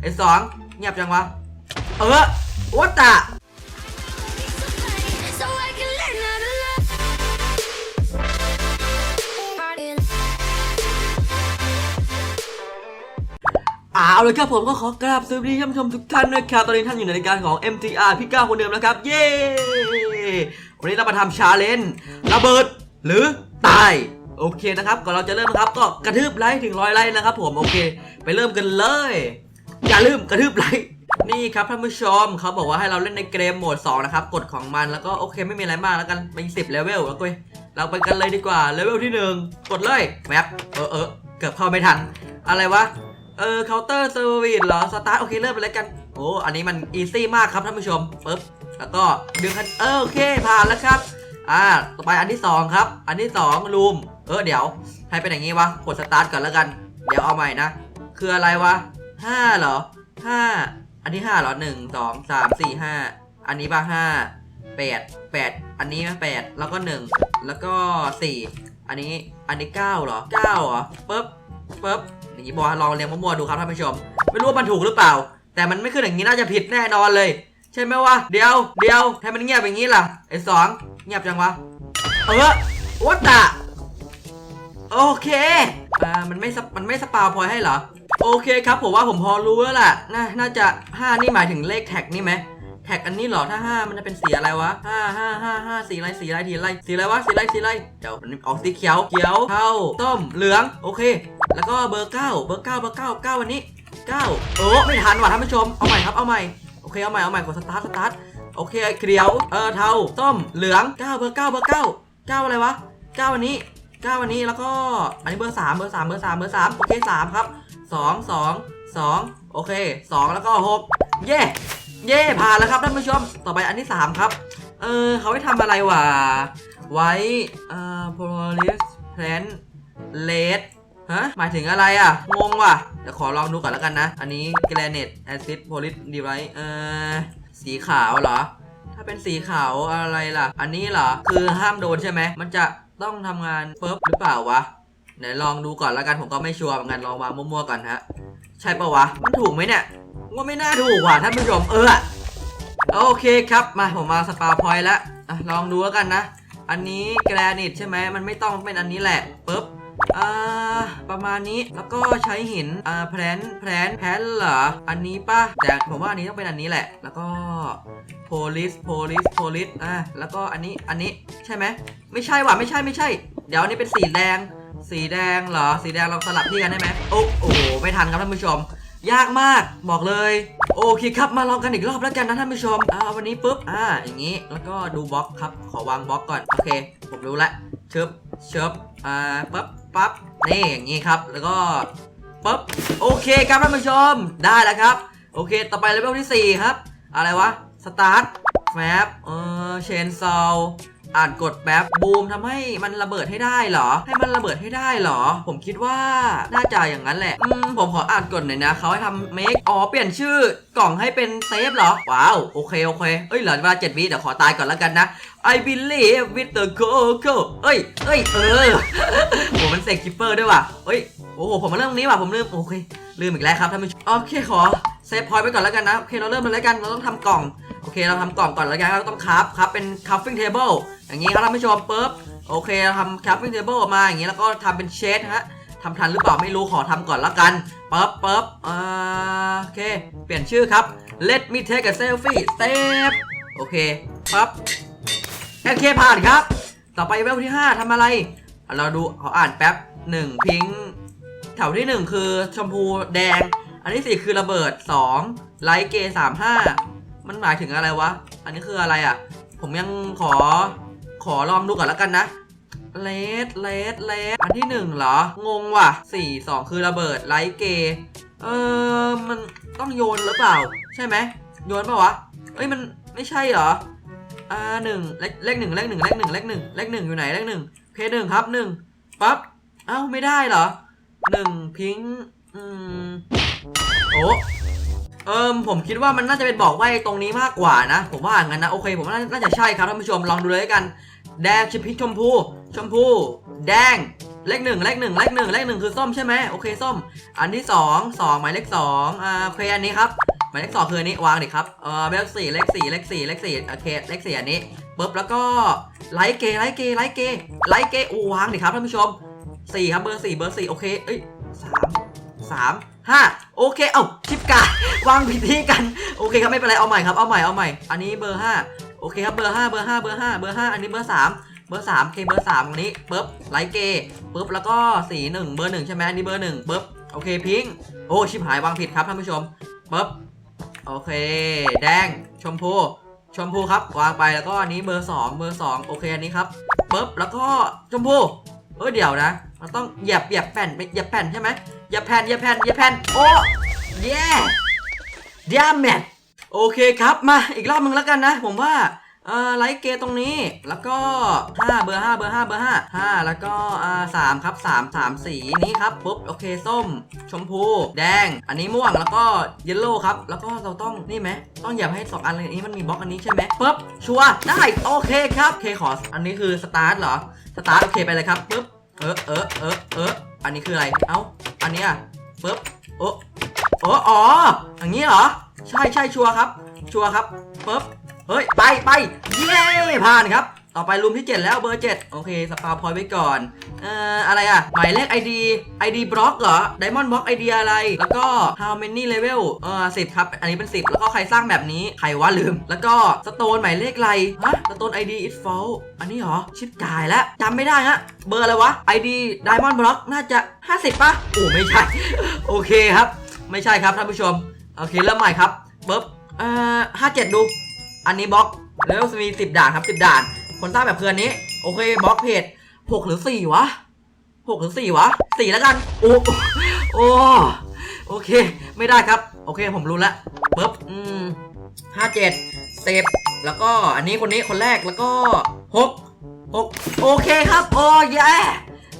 ไอ้สองเงียบจังวะ เออวัตตะเอาเลยครับผมก็ขอกราบสวัสดีท่านผู้ชมทุกท่านนะครับ ตอนนี้ท่านอยู่ในรายการของ MTR พี่ก้าคนเดิมนะครับ เย้ วันนี้เรามาทำชาเลนจ์ระเบิดหรือตาย โอเคนะครับ ก่อนเราจะเริ่มนะครับ ก็กระทืบไลค์ถึงร้อยไลค์นะครับผม โอเค ไปเริ่มกันเลย อย่าลืมกระทืบไลค์นี่ครับท่านผู้ชมเขาบอกว่าให้เราเล่นในเกมโหมด 2 นะครับกฎของมันแล้วก็โอเคไม่มีอะไรมากแล้วกันเป็น10เลเวลแล้วก็เราไปกันเลยดีกว่าเลเวลที่ 1 กดเลยแมปเออเออเกือบเข้าไม่ทัน อะไรวะ เออเคาน์เตอร์เซอร์วิสเหรอสตาร์ทโอเคเริ่มไปเลยกันโอ้อันนี้มันอีซี่มากครับท่านผู้ชมปึ๊บแล้วก็ดึงคันเออโอเคผ่านแล้วครับอ่าต่อไปอันที่ 2 ครับ อันที่2ลูมเออเดี๋ยวให้เป็นอย่างงี้วะกดสตาร์ทก่อนแล้วกัน เดี๋ยวเอาใหม่นะ คืออะไรวะ 5เหรอ5อันที่5เหรอ1 2 3 4 5อันนี้ป่ะ5 8 8อันนี้แปดแล้วก็1แล้วก็4อันนี้อันนี้9เหรอ9เหรอปึ๊บปึ๊บอย่างนี้บอกลองเรียงมั่วๆดูครับท่านผู้ชม ไม่รู้ว่ามันถูกหรือเปล่า แต่มันไม่ขึ้นอย่างนี้น่าจะผิดแน่นอนเลย ใช่ไหมวะเดี๋ยวเดี๋ยวให้มันเงียบอย่างนี้ล่ะไอ้สองเงียบจังวะเออวัตตะ โอเค อ่า มันไม่สปมันไม่สปาวพอยให้เหรอ โอเคครับผมว่าผมพอรู้แล้วล่ะ น่า น่าจะ 5 นี่หมายถึงเลขแท็กนี่ไหมแท็กอันนี้เหรอ ถ้า 5 มันจะเป็นสีอะไรวะ 5 5 5 5สีอะไร สีอะไรสีอะไร สีอะไรวะ สีอะไร สีอะไร เดี๋ยวมันออกสีเขียว เขียวเทาส้ม เหลือง โอเค แล้วก็เบอร์9เบอร์9เบอร์9 9วันนี้ 9 โอ้ไม่ทันว่ะท่านผู้ชม เอาใหม่ครับ เอาใหม่ โอเค เอาใหม่ เอาใหม่ กดสตาร์ท สตาร์ท โอเค เขียว เออ เทา ส้ม เหลือง 9 เบอร์9เบอร์9 9อะไรวะ 9วันนี้ 9วันนี้แล้วก็อันนี้เบอร์3เบอร์3เบอร์3เบอร์3โอเค3ครับ2 2 2โอเค2แล้วก็6เย่เย่ผ่านแล้วครับท่านผู้ชมต่อไปอันที่3ครับเออเขาไว้ทำอะไรวะไว้อ่า Polaris Plant Red ฮะหมายถึงอะไรอะ งงว่ะเดี๋ยวขอลองดูก่อนแล้วกันนะ อันนี้ Granite Acid Polis Device เออสีขาวเหรอ ถ้าเป็นสีขาวอะไรล่ะ อันนี้เหรอ คือห้ามโดนใช่ไหมมันจะ ต้องทำงานเฟิร์บหรือเปล่าวะไหนลองดูก่อนแล้วกันผมก็ไม่ชัวร์เหมือนกันลองวางมั่วๆก่อนฮะ ใช่ปะวะ มันถูกไหมเนี่ยว่าไม่น่าถูกว่ะท่านผู้ชมเออโอเคครับมาผมมาสปาพอยต์แล้วอะลองดูแล้วกันนะ อันนี้แกรนิตใช่ไหมมันไม่ต้องเป็นอันนี้แหละปึ๊บ อ่าประมาณนี้แล้วก็ใช้หินอ่าแพลนแพลนแพลนเหรออันนี้ป่ะแต่ผมว่าอันนี้ต้องเป็นอันนี้แหละ แล้วก็โพลิสโพลิสโพลิสอะแล้วก็อันนี้อันนี้ใช่ไหมไม่ใช่ว่ะไม่ใช่ไม่ใช่ เดี๋ยวอันนี้เป็นสีแดง สีแดงเหรอ สีแดงเราสลับที่กันได้ไหมโอ้โหไม่ทันครับท่านผู้ชม ยากมากบอกเลยโอเคครับมาลองกันอีกรอบแล้วกันนะท่านผู้ชมอ่าวันนี้ปุ๊บอ่าอย่างนี้แล้วก็ดูบล็อกครับขอวางบล็อกก่อนโอเค ผมรู้แล้วเชิบเชิบอ่าปั๊บ ปั๊บนี่อย่างนี้ครับ แล้วก็ปั๊บโอเคครับท่านผู้ชมได้แล้วครับ โอเค ต่อไปเลเวลที่ 4 ครับ อะไรวะสตาร์ทแฟบเออเชนซอล อ่านกดแป๊บบูมทำให้มันระเบิดให้ได้เหรอ ให้มันระเบิดให้ได้เหรอ ผมคิดว่าน่าจะอย่างนั้นแหละ อืม ผมขออ่านกฎหน่อยนะเขาให้ทำเมคอ๋อเปลี่ยนชื่อกล่องให้เป็นเซฟเหรอ ว้าว โอเค โอเค เอ้ยเหลือเวลาเจ็ดวิเดี๋ยวขอตายก่อนแล้วกันนะ I believe with the coco เอ้ย เอ้ย เออผมมันเสกคิปเปอร์ด้วยว่ะเอ้ย โอ้โห ผมมาเริ่มตรงนี้ว่ะ ผมลืม โอเค ลืมอีกแล้วครับท่านผู้ชม โอเค ขอเซฟพอยต์ไว้ก่อนแล้วกันนะ โอเค เราเริ่มเลยแล้วกัน เราต้องทำกล่อง โอเคเราทำกล่องก่อนแล้วกันเราต้องคับครับเป็น cuffing table อย่างนี้ครับท่านผู้ชมปุ๊บโอเคเราทำ cuffing table ออกมาอย่างนี้แล้วก็ทำเป็นเชดฮะทำทันหรือเปล่าไม่รู้ขอทำก่อนแล้วกันปุ๊บปุ๊บอ่าโอเค เปลี่ยนชื่อครับ let me take a selfie step โอเคปั๊บโอเคผ่านครับ ต่อไปเวลที่ 5ทำอะไร เราดูขออ่านแป๊บ1พิงแถวที่ 1 คือชมพูแดง อันที่ 4 คือระเบิด 2 ไลท์เกย์35มั มันหมายถึงอะไรวะ อันนี้คืออะไรอะ ผมยังขอขอลองดูก่อนแล้วกันนะเลดเลดเลดอันที่1เหรอ งงว่ะ4 2คือระเบิดไลท์เกย์เออมันต้องโยนหรือเปล่า ใช่ไหมโยนเปล่าวะเอ้ยมันไม่ใช่เหรออ่าหนึ่งเลขหนึ่งเลขหนึ่งเลขหนึ่งเลขหนึ่งเลขหนึ่งอยู่ไหนเลขหนึ่งโอเคหนึ่งครับหนึ่งปั๊บเอ้าไม่ได้เหรอหนึ่งพิงอืมโอ้ เอิมผมคิดว่ามันน่าจะเป็นบอกไว้ตรงนี้มากกว่านะ ผมว่างั้นนะโอเค ผมว่าน่าจะใช่ครับท่านผู้ชมลองดูเลยด้วกัน แดงชิพิชชมพู ชมพู แดงเลขหนึ่งเลขหนึ่งเลขหนึ่งเลขหนึ่งคือส้มใช่ไหมโอเคส้ม อันที่สองสองหมายเลขสองอ่าโอเคอันนี้ครับหมายเลขสองคืออันนี้วางดิครับเออเลขสี่เลขสี่เลขสี่เลขสี่โอเคเลขสี่อันนี้ปุ๊บแล้วก็ไลท์เกย์ไลท์เกย์ไลท์เกย์ไลท์เกย์อูวางดิครับท่านผู้ชมสี่ครับเบอร์สี่เบอร์สี่โอเคเอ้ยสามสาม ห้าโอเค เอ้าชิปกาวางผิดที่กัน โอเคครับไม่เป็นไร เอาใหม่ครับ เอาใหม่ เอาใหม่ อันนี้เบอร์ห้าโอเคครับ เบอร์ห้าเบอร์ห้าเบอร์ห้าเบอร์ห้าอันนี้เบอร์สามเบอร์สามเคเบอร์สามตรงนี้ปุ๊บไลท์เกย์ปุ๊บ แล้วก็สีหนึ่งเบอร์หนึ่งใช่ไหมอันนี้เบอร์หนึ่งปุ๊บ โอเคพิงค์โอ้ชิบหายวางผิดครับท่านผู้ชมปุ๊บ โอเค แดง ชมพู ชมพูครับ วางไป แล้วก็อันนี้เบอร์สองเบอร์สองโอเค อันนี้ครับปุ๊บ แล้วก็ชมพู เออเดี๋ยวนะ มันต้องเหยียบเหยียบแผ่นเหยียบแผ่นใช่ไหม เหยียบแผ่นเหยียบแผ่นเหยียบแผ่นโอ้เย้ดาแมทโอเคครับมาอีกรอบมึงแล้วกันนะ ผมว่าเอ่อไลท์เกตรงนี้แล้วก็ 5 เบอร์ 5 เบอร์ 5 เบอร์ 5 5 แล้วก็อ่าสามครับ 3 3 สีนี้ครับปุ๊บโอเคส้ม ชมพู แดง อันนี้ม่วงแล้วก็เยลโล่ครับ แล้วก็เราต้องนี่ไหมต้องเหยียบให้สองอันเลยอันนี้มันมีบล็อกอันนี้ใช่ไหมปุ๊บชัวร์ได้โอเคครับเคขออันนี้คือสตาร์ทเหรอสตาร์ทโอเคไปเลยครับปุ๊บเออเออเออเอออันนี้คืออะไรเอ้า อันนี้อะปึ๊บโอ้โอ้อ๋ออย่างนี้เหรอ ใช่ใช่ชัวร์ครับ ชัวร์ครับปึ๊บเฮ้ย ไปไปเย้ผ่านครับ ต่อไปรูมที่ 7 แล้วเบอร์ 7 โอเคสปาพอยไว้ก่อนเอ่ออะไรอะหมายเลข ID ID บล็อกเหรอ Diamond Block ID อะไร แล้วก็ how many level เอ่อ10ครับ อันนี้เป็น 10 แล้วก็ใครสร้างแบบนี้ ใครว่าลืม แล้วก็สโตนหมายเลขอะไรฮะสโตน ID is false อันนี้เหรอ ชิปกายแล้วจำไม่ได้ฮะ เบอร์อะไรวะ ID Diamond Block น่าจะ 50ป่ะโอ้ไม่ใช่ โอเคครับ ไม่ใช่ครับท่านผู้ชม โอเคเริ่มใหม่ครับปึ๊บเอ่อ57 ดู อันนี้บล็อกแล้วมี 10 ด่านครับ 10 ด่าน คนสร้างแบบเพื่อนนี้ โอเคบล็อกเพจ6หรือ4วะ6หรือ4วะ4แล้วกัน โอ้โอ้โอเค ไม่ได้ครับ โอเคผมรู้แล้วปึ๊บอืม57 10แล้วก็อันนี้คนนี้คนแรกแล้วก็6 6โอเคครับ โอ้ยแย่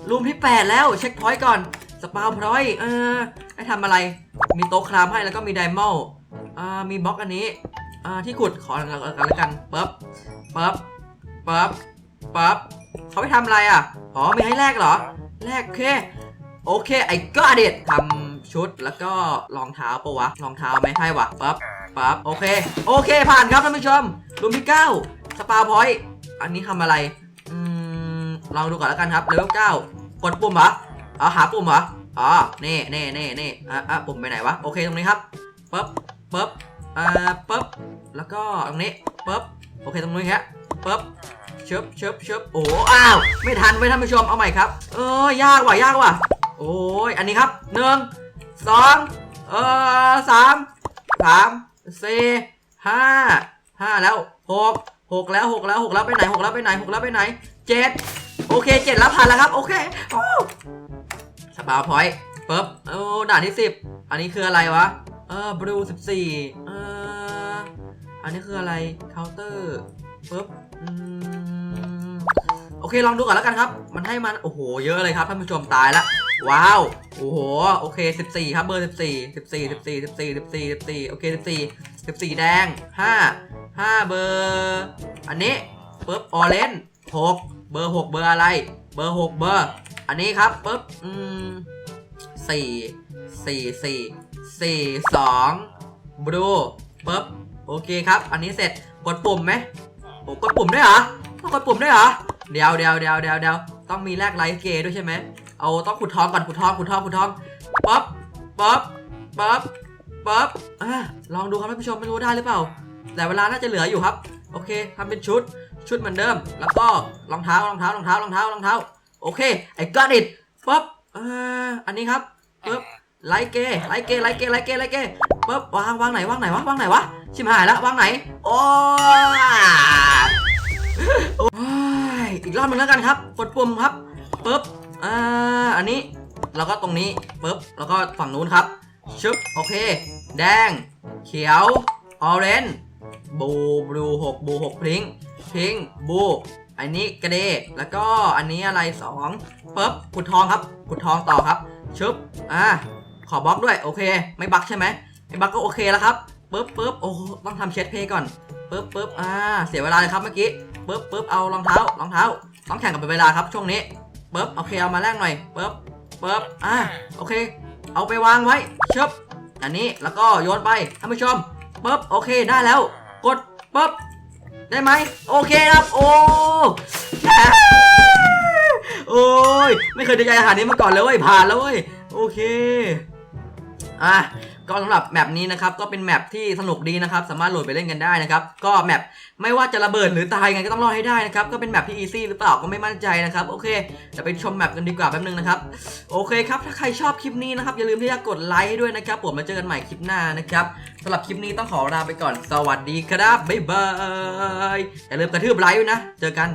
รูมที่8แล้วเช็คพอยต์ก่อนสปาวพอยต์เออให้ทำอะไร มีโต๊ะครามให้แล้วก็มีไดมอลอ่ามีบล็อกอันนี้อ่าที่ขุดขอกันแล้วกันปึ๊บปึ๊บ ปึ๊บปึ๊บเขาไปทำอะไรอะ อ๋อมีให้แลกเหรอ แลกโอเค โอเคไอ้ก็อดีตทำชุดแล้วก็รองเท้าปะวะ รองเท้าไหมให้วะปั๊บปั๊บโอเค โอเคผ่านครับท่านผู้ชมรูมที่9สปาพอยต์อันนี้ทำอะไร อืม ลองดูก่อนแล้วกันครับเลเวล9กดปุ่มเหรออ๋อหาปุ่มเหรออ๋อนี่นี่นี่นี่อะอะปุ่มไปไหนวะ โอเคตรงนี้ครับปึ๊บปึ๊บอ่าปึ๊บแล้วก็ตรงนี้ปึ๊บโอเคตรงนี้ฮะปึ๊บ ชึบเชึบเชึบโอ้อ้าวไม่ทันไว้ท่านผู้ชมเอาใหม่ครับ เออยากว่ะยากว่ะโอ้ยอันนี้ครับหนึ่งสองเออสามสามสี่ห้าห้าแล้วหกหกแล้วหกแล้วหกแล้วไปไหนหกแล้วไปไหนหกแล้วไปไหนเจ็ดโอเคเจ็ดแล้วผ่านแล้วครับ โอเคโอ้สปาพอยต์ปึ๊บโอ้ด่านที่สิบอันนี้คืออะไรวะ เออบลูสิบสี่เอออันนี้คืออะไรเคาน์เตอร์ปึ๊บอืม โอเคลองดูก่อนแล้วกันครับ มันให้มัน โอ้โห เยอะเลยครับท่านผู้ชมตายละว้าว โอ้โห โอเค 14 ครับ เบอร์ 14 14 14 14 14 14 โอเค 14 14 แดง 5 5 เบอร์ อันนี้ปึ๊บออเรน6เบอร์ 6 เบอร์อะไร เบอร์ 6 เบอร์ อันนี้ครับปึ๊บอืม4 4 4 4 2บลูปึ๊บโอเคครับ อันนี้เสร็จกดปุ่มไหมโอ้กดปุ่มด้วยเหรอต้องกดปุ่มด้วยเหรอ เดี๋ยวเดี๋ยวเดี๋ยวเดี๋ยวเดี๋ยวต้องมีแลกไลท์เกย์ด้วยใช่ไหมเอาต้องขุดทองก่อนขุดทองขุดทองขุดทองป๊อปป๊อปป๊อปป๊อปอะลองดูครับท่านผู้ชมไม่รู้ได้หรือเปล่า แต่เวลาน่าจะเหลืออยู่ครับ โอเคทำเป็นชุดชุดเหมือนเดิม แล้วก็รองเท้ารองเท้ารองเท้ารองเท้ารองเท้า โอเคไอ้ก็ดิดป๊อปอ่าอันนี้ครับปึ๊บไลเกไลเกไลเกไลเกไลเกปึ๊บวางวางไหนวางไหนวะวางไหนวะชิมหายแล้ววางไหนโอ้ อีกรอบหนึงแล้วกันครับ กดปุ่มครับปึ๊บอ่าอันนี้แล้วก็ตรงนี้ปึ๊บแล้วก็ฝั่งนู้นครับชึบโอเค แดง เขียวออเรนจ์บูบลูหกบูหกพิงพิงบูอันนี้กระเดแล้วก็อันนี้อะไรสองปึ๊บขุดทองครับขุดทองต่อครับชึบอ่าขอบล็อกด้วยโอเค ไม่บักใช่ไหมไม่บักก็โอเคแล้วครับปึ๊บปึ๊บโอ้ต้องทำเช็ดเพย์ก่อนปึ๊บปึ๊บอ่าเสียเวลาเลยครับเมื่อกี้ ปึ๊บปึ๊บเอารองเท้ารองเท้าต้องแข่งกับเวลาครับช่วงนี้ปึ๊บโอเคเอามาแลกหน่อยปึ๊บปึ๊บอะโอเค เอาไปวางไว้ชึบอันนี้แล้วก็โยนไปท่านผู้ชมปึ๊บโอเคได้แล้ว กดปึ๊บได้ไหมโอเคครับโอ้โอ้ยไม่เคยได้ใจอาหารนี้มาก่อนเลยผ่านแล้วเว้ยโอเค อะก็สำหรับแมปนี้นะครับก็เป็นแมปที่สนุกดีนะครับสามารถโหลดไปเล่นกันได้นะครับก็แมปไม่ว่าจะระเบิดหรือตายไงก็ต้องรอดให้ได้นะครับก็เป็นแมปที่อีซี่หรือเปล่าก็ไม่มั่นใจนะครับโอเคเดี๋ยวไปชมแมปกันดีกว่าแป๊บนึงนะครับโอเคครับถ้าใครชอบคลิปนี้นะครับอย่าลืมที่จะกดไลค์ให้ด้วยนะครับผมมาเจอกันใหม่คลิปหน้านะครับสำหรับคลิปนี้ต้องขอลาไปก่อนสวัสดีครับบ๊ายบายอย่าลืมกระทืบไลค์ด้วยนะ เจอกัน